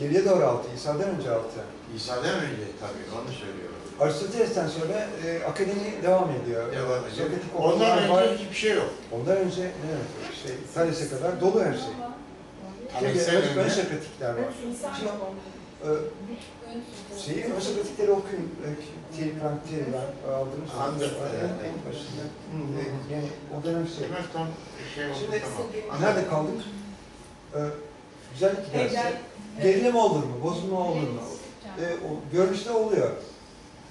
geriye doğru altı, İsa'dan önce altı. İsa'dan önce tabii onu söylüyorum. Aristoteles'ten sonra e, akademi devam ediyor. Devam ediyor. Sokratik Ondan okullar var. önce hiçbir şey yok. Ondan önce ne demek? Şey, Thales'e kadar dolu her şey. Çünkü Thales'ten ön, önce- Sokratikler var. Şimdi, e, şeyi ön Sokratikleri okuyun. E, Planctier var. Aldınız. Aldım. En, en başında. E, yani o dönem şey. Şey oldu Şimdi-. Nerede kaldık? E, güzellik dersi. Evler- Gerileme olur mu? Bozulma olur mu? E, o, görünüşte oluyor.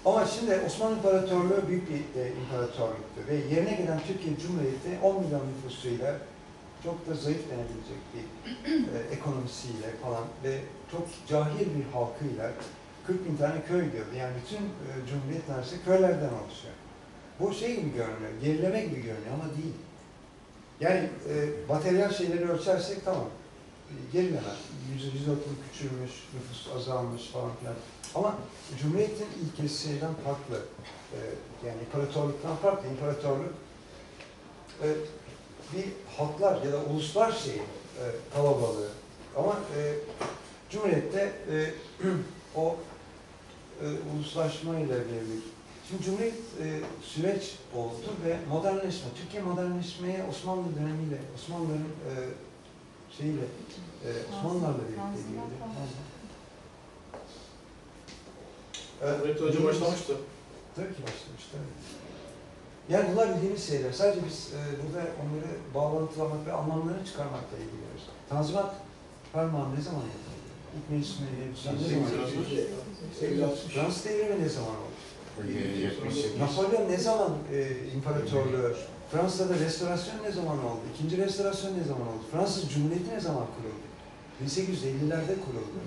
Ama şimdi Osmanlı İmparatorluğu büyük bir e, imparatorluktu ve yerine gelen Türkiye Cumhuriyeti 10 milyon nüfusuyla çok da zayıf denebilecek bir e, ekonomisiyle falan ve çok cahil bir halkıyla 40 bin tane köy diyordu. Yani bütün e, Cumhuriyet neredeyse köylerden oluşuyor. Bu şey gibi görünüyor, gerileme gibi görünüyor ama değil. Yani e, materyal şeyleri ölçersek tamam, e, gerileme. Yüzde yüz otuz küçülmüş, nüfus azalmış falan filan. Ama Cumhuriyet'in ilkesi şeyden farklı. E, yani imparatorluktan farklı. İmparatorluk e, bir halklar ya da uluslar şeyi, e, kalabalığı. Ama e, Cumhuriyet'te e, o e, uluslaşmayla birlikte Şimdi Cumhuriyet e, süreç oldu ve modernleşme, Türkiye modernleşmeye Osmanlı dönemiyle, Osmanlıların e, şeyiyle, e, Osmanlılarla birlikte girdi. Evet, önce başlamıştı. Tabii ki başlamış, tabii. Yani bunlar bildiğimiz şeyler. Sadece biz e, burada onları bağlantılamak ve anlamlarını çıkarmakla ilgileniyoruz. Tanzimat fermanı ne zaman yapıldı? İlk meclis meclisi ne zaman yapıldı? Fransız devrimi ne zaman oldu? 78. Napolyon ne zaman e, imparatorluğu, Fransa'da restorasyon ne zaman oldu? İkinci restorasyon ne zaman oldu? Fransız Cumhuriyeti ne zaman kuruldu? 1850'lerde kuruldu.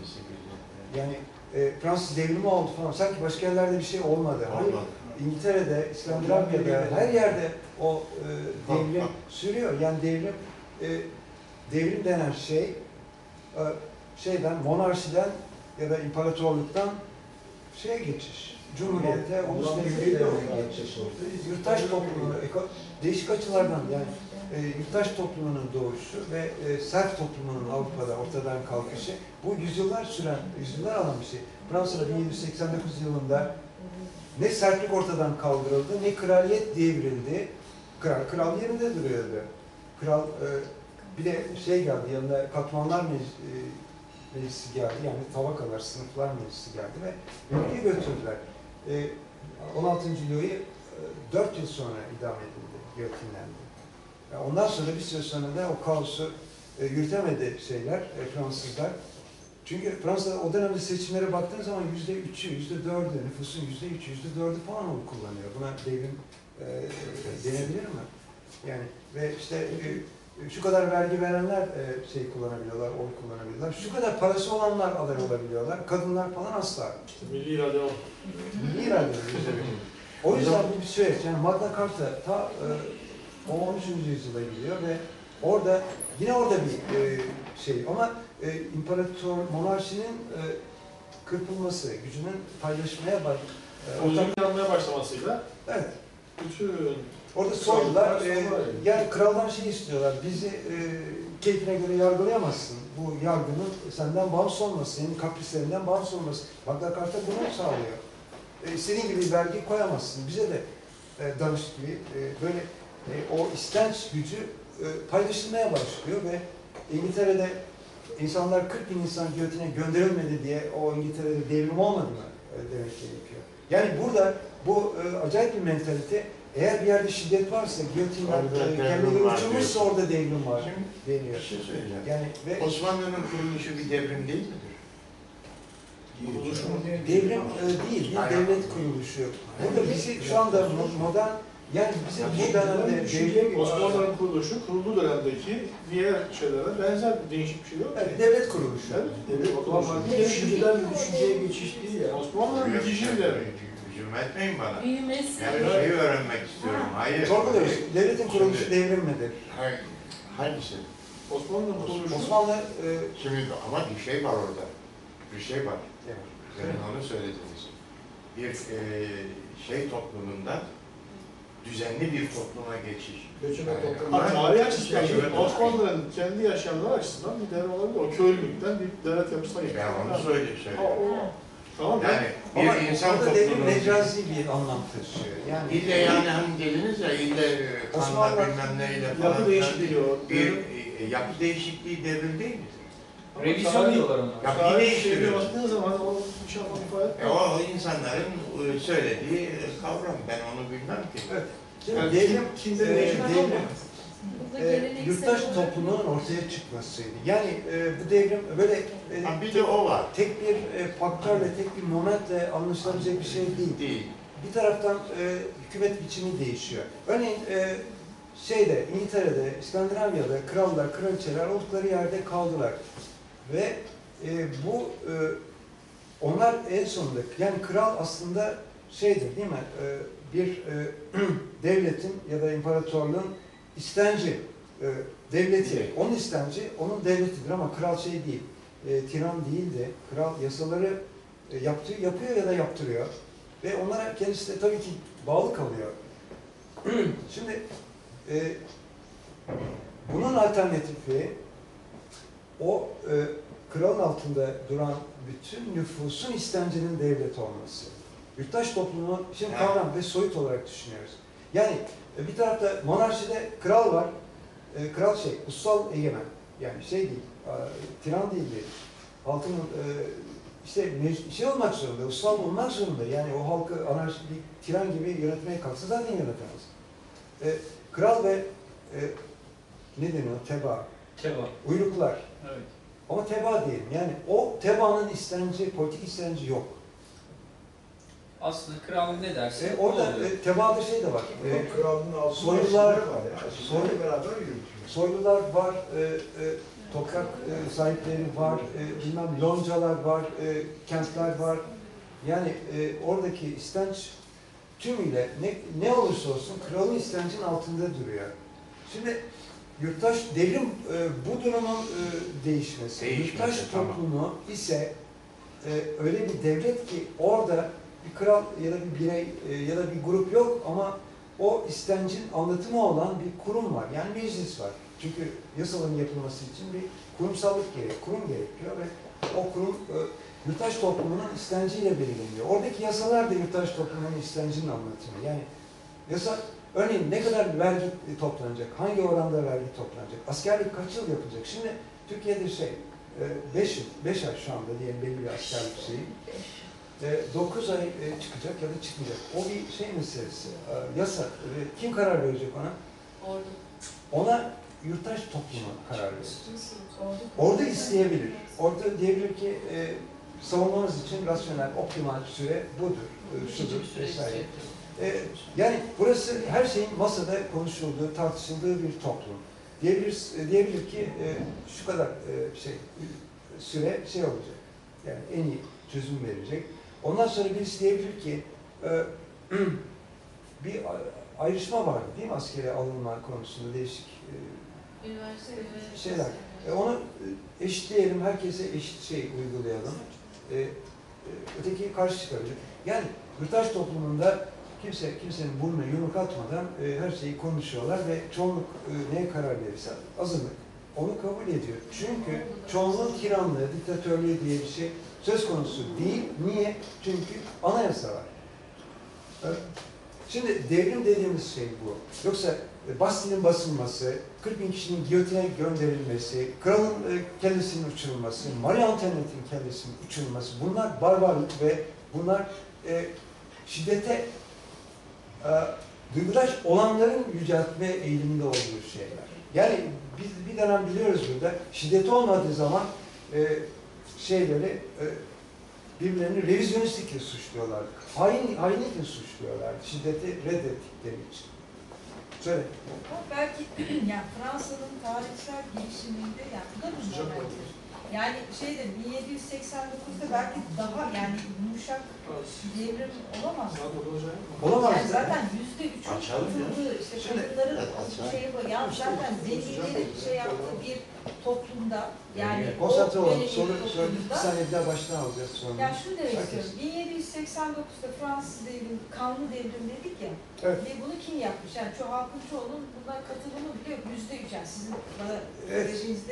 Yani e, Fransız devrimi oldu falan. Sanki başka yerlerde bir şey olmadı. Hayır. Olmadı. İngiltere'de, İskandinavya'da her yerde o e, devrim sürüyor. Yani devrim e, devrim denen şey e, şeyden, monarşiden ya da imparatorluktan şeye geçiş. Cumhuriyete, ulus devlete geçiş. Yurttaş toplumunu, eko- değişik açılardan yani e, yurttaş toplumunun doğuşu ve e, sert toplumunun Avrupa'da ortadan kalkışı bu yüzyıllar süren, yüzyıllar alan bir şey. Fransa'da 1789 yılında ne sertlik ortadan kaldırıldı, ne kraliyet devrildi. Kral, kral yerinde duruyordu. Kral e, bir de şey geldi, yanında katmanlar meclisi, meclisi geldi. Yani tabakalar, sınıflar meclisi geldi ve ülkeyi götürdüler. E, 16. Louis e, 4 yıl sonra idam edildi, giyotinlendi. Yani ondan sonra bir süre sonra da o kaosu e, yürütemedi şeyler, e, Fransızlar. Çünkü Fransa'da o dönemde seçimlere baktığın zaman yüzde üçü, yüzde dördü, nüfusun yüzde üçü, yüzde dördü falan oy kullanıyor. Buna devrim e, denebilir mi? Yani ve işte e, şu kadar vergi verenler e, şey kullanabiliyorlar, oy kullanabiliyorlar. Şu kadar parası olanlar aday olabiliyorlar. Kadınlar falan asla. İşte milli irade o. Milli irade. O yüzden bu bir süreç. Yani Magna Carta ta e, o 13. yüzyıla gidiyor ve orada yine orada bir e, şey ama e, imparator monarşinin e, kırpılması, gücünün paylaşmaya bak. E, ortak- başlamasıyla evet. bütün Orada Krallar e, yani kraldan şey istiyorlar, bizi e, keyfine göre yargılayamazsın. Bu yargının senden bağımsız olması, senin kaprislerinden bağımsız olması. Magna Carta bunu sağlıyor. E, istediğin gibi vergi koyamazsın. Bize de e, danış gibi e, böyle e, o istenç gücü e, paylaşılmaya başlıyor ve İngiltere'de insanlar 40 bin insan giyotine gönderilmedi diye o İngiltere'de devrim olmadı mı e, demek gerekiyor. Yani burada bu e, acayip bir mentalite eğer bir yerde şiddet varsa, e, var uçurmuşsa diyorsun. orada devrim var Şimdi deniyor. bir şey söyleyeceğim. Yani ve Osmanlı'nın kuruluşu bir devrim değil midir? kuruluşu mu? devrim e, değil, bir devlet kuruluşu. Burada bizi şu anda mo- modern, yani bizim bu dönemde devrim, Osmanlı'nın kuruluşu kurulduğu dönemdeki diğer şeylere benzer bir değişik bir şey yok. evet, devlet kuruluşu. Evet, devlet Ama kuruluşu. bir düşünceden düşünceye geçiş değil ya. Osmanlı'nın bitişi bir Hücum etmeyin bana. Büyümesi. Yani şeyi öğrenmek istiyorum. Hayır. Sorguluyoruz. Devletin kuruluşu Şimdi- devrim midir? Hayır. Hangisi? Osmanlı'nın kuruluşu. Osmanlı e, Şimdi ama bir şey var orada. Bir şey var. Evet. Senin onu söylediniz. Bir e, şey toplumunda düzenli bir topluma geçiş. Göçebe Yani- toplum. Ha, tarih açısından, Göçebe Osmanlıların kendi yaşayanları açısından bir devlet olabilir. O köylülükten bir devlet yapısına. Ben onu söyle Ha, söylüyorum. o- Tamam Yani Ama bir insan orada devrim toplumunun mecazi bir anlam taşıyor. Yani ille yani hani dediniz ya ille e, kanla bilmem neyle falan. Yapı değişikliği o. Bir e, yapı değişikliği devrim değil mi? Ama Revizyon diyorlar ona. Ya bir tarih değiştiriyor. şeye baktığın zaman o şey E, o insanların e, söylediği kavram. Ben onu bilmem ki. Evet. Şimdi Yani devrim, kimde e, olmaz. Burada e, yurttaş toplumunun ortaya çıkmasıydı. Yani e, bu devrim böyle e, Ha, bir de o var. tek bir e, faktörle, tek bir momentle anlaşılabilecek bir şey değil. Değil. Bir taraftan e, hükümet biçimi değişiyor. Örneğin e, şeyde, İngiltere'de, İskandinavya'da krallar, kraliçeler oldukları yerde kaldılar. Ve e, bu e, onlar en sonunda, yani kral aslında şeydir değil mi? E, bir e, devletin ya da imparatorluğun istenci, e, devleti. Onun istenci, onun devletidir ama kral şey değil. E, tiran değil de kral yasaları e, yaptığı, yapıyor ya da yaptırıyor. Ve onlara kendisi de tabii ki bağlı kalıyor. Şimdi e, bunun alternatifi o e, kralın altında duran bütün nüfusun istencinin devlet olması. Yurttaş toplumu şimdi kavram ve soyut olarak düşünüyoruz. Yani e, bir tarafta monarşide kral var. E, kral şey, ussal egemen. Yani şey değil, tiran değil değil. Halkın e, işte şey olmak zorunda, ussal olmak zorunda. Yani o halkı anarşik, tiran gibi yönetmeye kalksa zaten yönetemez. Kral ve ne deniyor? Teba, Teba. uyruklar. Evet. Ama teba diyelim. Yani o tebaanın istenci, politik istenci yok. Aslında kralın ne derse E, orada oluyor. e, tebaada şey de var. E, O kralın altında soylular- soylular var ya. soylu- Soylu beraber yürütüyor. soylular var, e, e, toprak e, sahipleri var, e, bilmem loncalar var, e, kentler var. Yani e, oradaki istenç tümüyle ne, ne olursa olsun kralın istencin altında duruyor. Şimdi yurttaş devrim e, bu durumun e, değişmesi. Değişmesi, yurttaş tamam. toplumu ise e, öyle bir devlet ki orada bir kral ya da bir birey e, ya da bir grup yok ama o istencin anlatımı olan bir kurum var. Yani meclis var. Çünkü yasaların yapılması için bir kurumsallık gerek, kurum gerekiyor ve o kurum e, yurttaş toplumunun istenciyle belirleniyor. Oradaki yasalar da yurttaş toplumunun istencinin anlatımı. Yani yasa örneğin ne kadar vergi toplanacak, hangi oranda vergi toplanacak, askerlik kaç yıl yapılacak? Şimdi Türkiye'de şey, 5 yıl, 5 ay şu anda diyelim belli bir askerlik şeyi. 9 ay e, çıkacak ya da çıkmayacak. O bir şey meselesi, e, yasa. E, Kim karar verecek ona? Orada. Ona yurttaş toplumu karar verecek. Orada isteyebilir. Orada diyebilir ki e, savunmamız için rasyonel, optimal süre budur, e, şudur vesaire. E, yani burası her şeyin masada konuşulduğu, tartışıldığı bir toplum. Diyebilir, e, diyebilir ki e, şu kadar e, şey süre şey olacak. Yani en iyi çözüm verecek. Ondan sonra birisi diyebilir ki e, bir ayrışma var değil mi askere alınma konusunda değişik e, Üniversite ve Şeyler. E, onu e, eşitleyelim, herkese eşit şey uygulayalım. E, öteki karşı çıkabilir. Yani yurttaş toplumunda kimse kimsenin burnuna yumruk atmadan e, her şeyi konuşuyorlar ve çoğunluk e, neye karar verirse azınlık onu kabul ediyor. Çünkü çoğunluğun tiranlığı, diktatörlüğü diye bir şey söz konusu değil. Niye? Çünkü anayasa var. Şimdi devrim dediğimiz şey bu. Yoksa e, Bastil'in basılması, 40 bin kişinin giyotine gönderilmesi, kralın e, kellesinin uçurulması, Marie Antoinette'in kellesinin uçurulması bunlar barbarlık ve bunlar e, şiddete e, duygudaş olanların yüceltme eğiliminde olduğu şeyler. Yani biz bir dönem biliyoruz burada şiddet olmadığı zaman e, şeyleri e, birbirlerini revizyonistikle suçluyorlardı. Hain, hainlikle suçluyorlardı. Şiddeti reddettikleri için. Söyle. Ama belki yani Fransa'nın tarihsel gelişiminde yani bu da bir Yani şeyde 1789'da belki daha yani yumuşak devrim olamaz. Olamaz. Yani zaten yüzde üç Açalım ya. işte kadınların şeyi bu. Yani zaten zenginlerin şey yaptığı bir toplumda Yani Konsantre o olalım. Soru, bir saniye daha baştan alacağız sonra. Ya şunu demek istiyorum. 1789'da Fransız devrimi, kanlı devrim dedik ya. Evet. Ve bunu yapmış? Yani çoğu halkın çoğunun buna katılımı bile yok. Yüzde üç yani sizin bana Evet.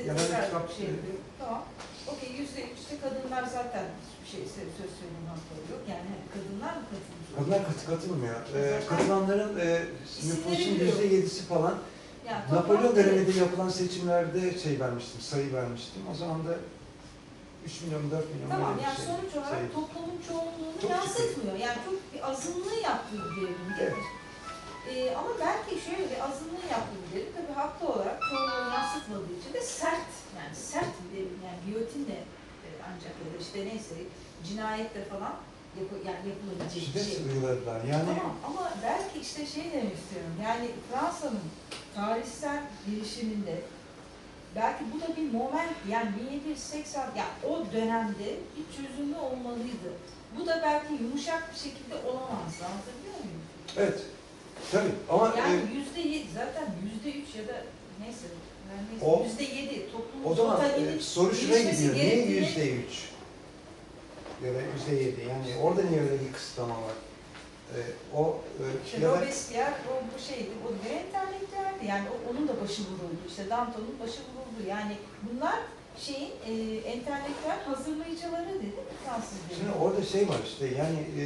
ben tekrar kitap- şey. Tamam. Okey yüzde üç işte kadınlar zaten bir şey söz söyleme hakları yok. Yani kadınlar mı katılmış? Kadınlar katı katılmıyor. Ee, katılanların e, nüfusun yüzde yedisi falan Yani Napolyon döneminde yapılan seçimlerde şey vermiştim, sayı vermiştim. O zaman da 3 milyon, 4 milyon Tamam yani bir şey. sonuç olarak sayı. toplumun çoğunluğunu Çok yansıtmıyor. Yani çok bir azınlığı ya da işte neyse cinayetle falan yapı, yani yapılabilecek bir şey. uyguladılar. Yani Tamam ama belki işte şey demek istiyorum yani Fransa'nın tarihsel gelişiminde belki bu da bir moment yani 1780 ya o dönemde bir çözümü olmalıydı. Bu da belki yumuşak bir şekilde olamaz. Anlatabiliyor muyum? evet, tabii ama Yani e, yüzde yedi zaten yüzde üç ya da yani neyse, O- yüzde yedi toplumun o zaman e, soru şuraya gidiyor. Niye yüzde üç? Ya da yüzde yedi? Yani orada niye öyle bir kısıtlama var? E, o e, İşte ya da Robespierre o bu şeydi, o bir entelektüeldi. Yani o, onun da başı vuruldu. İşte Danton'un başı vuruldu. Yani bunlar şeyin e, entelektüel hazırlayıcıları dedi Fransız Şimdi orada şey var işte yani e,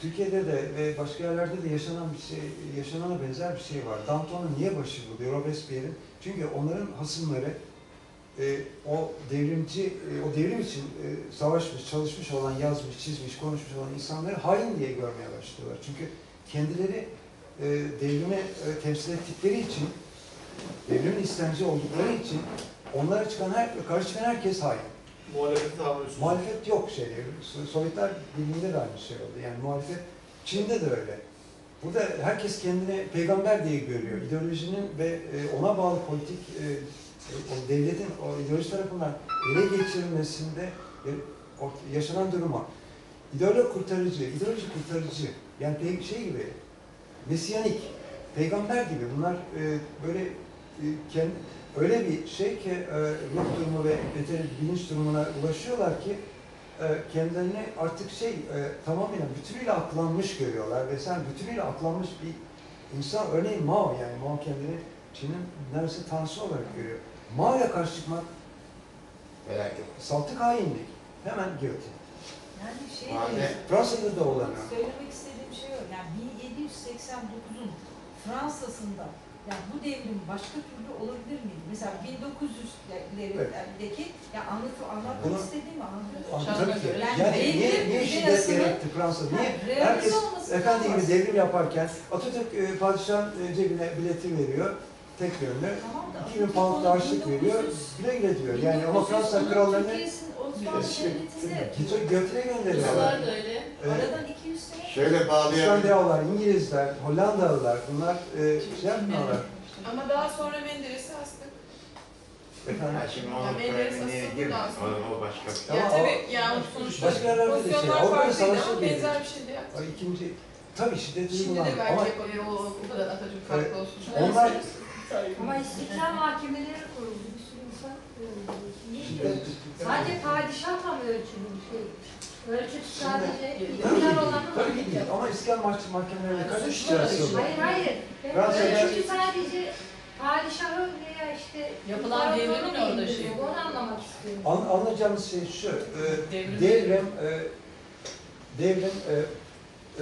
Türkiye'de de ve başka yerlerde de yaşanan bir şey, yaşanana benzer bir şey var. Danton'un niye başı buluyor Robespierre'in? Çünkü onların hasımları e, o devrimci, e, o devrim için e, savaşmış, çalışmış olan, yazmış, çizmiş, konuşmuş olan insanları hain diye görmeye başlıyorlar. Çünkü kendileri e, devrimi e, temsil ettikleri için, devrimin istemci oldukları için onlara çıkan her, karşı çıkan herkes hain. Muhalefeti tahammülsüz. Muhalefet yok. So- Sovyetler Birliği'nde de aynı şey oldu. Yani muhalefet Çin'de de öyle. Burada herkes kendini peygamber diye görüyor. İdeolojinin ve e, ona bağlı politik e, e, o devletin o ideoloji tarafından ele geçirilmesinde yaşanan duruma ideoloji kurtarıcı, ideoloji kurtarıcı yani şey gibi mesiyanik, peygamber gibi bunlar böyle kendi, öyle bir şey ki e, ruh durumu ve beteri bilinç durumuna ulaşıyorlar ki e, kendilerini artık şey e, tamamen bütünüyle aklanmış görüyorlar ve sen bütünüyle aklanmış bir insan örneğin Mao yani Mao kendini Çin'in neredeyse tanrısı olarak görüyor. Mao'ya karşı çıkmak Felaket. saltık hainlik. Hemen giyotin. Yani şey demek, Fransa'da da olan. söylemek istediğim şey o. Yani 1789'un Fransa'sında yani bu devrim başka türlü olabilir Mesela 1900'lerdeki ya anlatı, anlatmak Bunu- istediğimi muyum? Yani Yani niye, niye şiddet gerekti Fransa? Niye? Herkes olması efendi gibi devrim yaparken Atatürk e, padişahın e, cebine bileti veriyor. Tek yönlü. Tamam da 2000 Atatürk pound harçlık veriyor. 1900 Güle güle diyor. Yani ama 1900 Fransa krallarını Osmanlı şey, götüre gönderiyorlar. Ruslar da öyle. Evet. aradan 200 sene Şöyle bağlayabilir. İskandinavlar, İngilizler, Hollandalılar bunlar e, şey yapmıyorlar. Ama daha sonra Menderes'i astık. Efendim, Ha, şimdi Ya onun Menderes polemiğine asıldı girme. daha sonra. O, o başka bir şey. Ama ya o- tabii yani sonuçta Başka yerlerde de şey, pozisyonlar Avrupa'da farklıydı savaşı ama değil. benzer bir şey de yaptı. o ikinci, tabii şiddet Şimdi de belki ama yapabilir o, o kadar Atatürk farklı olsun. onlar Ama istiklal mahkemeleri kuruldu. Bir sürü insan Sadece padişahla mı ölçülü bir şey? Ölçüt sadece tabii iktidar ki, olanı tabii ki değil. Ama İskandinav mahkeme- mahkemelerinde kaç Suçlu kişi arasında? Hayır hayır. Ölçütü sadece padişahı veya işte Yapılan devrimin orada şey. Onu anlamak istiyorum. An, anlayacağımız şey şu, e, Devrim- devrim, e, devrim e,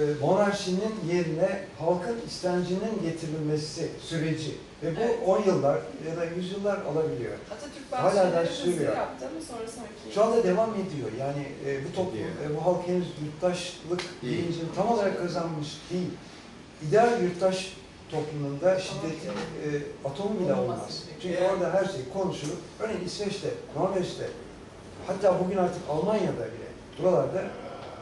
e, monarşinin yerine halkın istencinin getirilmesi süreci ve bu Evet. 10 yıllar ya da 100 yıllar alabiliyor. Atatürk Hala da hızlı sürüyor. yaptı ama sonra sanki... Şu anda devam ediyor. Yani e, bu toplum, Ediyor. e, bu halk henüz yurttaşlık Değil. bilincini tam olarak kazanmış değil. İdeal yurttaş toplumunda şiddetin e, atomu bile olmaz. Çünkü orada her şey konuşulur. Örneğin İsveç'te, Norveç'te, hatta bugün artık Almanya'da bile, buralarda,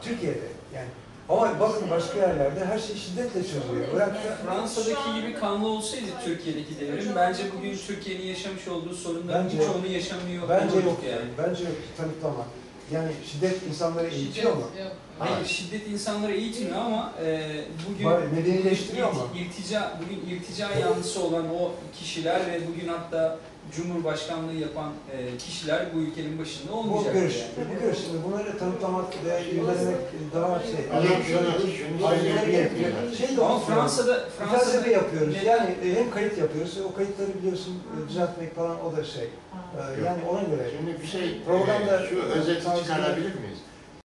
Türkiye'de yani. Ama bakın başka yerlerde her şey şiddetle çözülüyor. Irak'ta Fransa'daki gibi kanlı olsaydı Türkiye'deki devrim, bence bugün Türkiye'nin yaşamış olduğu sorunların Bence- birçoğunu yaşamıyor bence yok yani. Bence yok tanıklamak. Yani şiddet insanları eğitiyor mu? Yok. Hayır, şiddet insanları eğitmiyor ama e, bugün Var, medenileştiriyor mu? irtica, bugün irtica yanlısı olan o kişiler ve bugün hatta Cumhurbaşkanlığı yapan e, kişiler bu ülkenin başında Bu olmayacak. görüş, yani. bu görüş. Şimdi bunları tanıtlamak ve irdelemek daha şey. Aileler gerekiyor. Şey de Ama. Fransa'da Fransa'da Felsefe yapıyoruz. Yani e, hem kayıt yapıyoruz. O kayıtları biliyorsun e, düzeltmek falan o da şey. E, Yani ona göre. Şimdi bir şey, Programda- e, şu özeti çıkarabilir miyiz?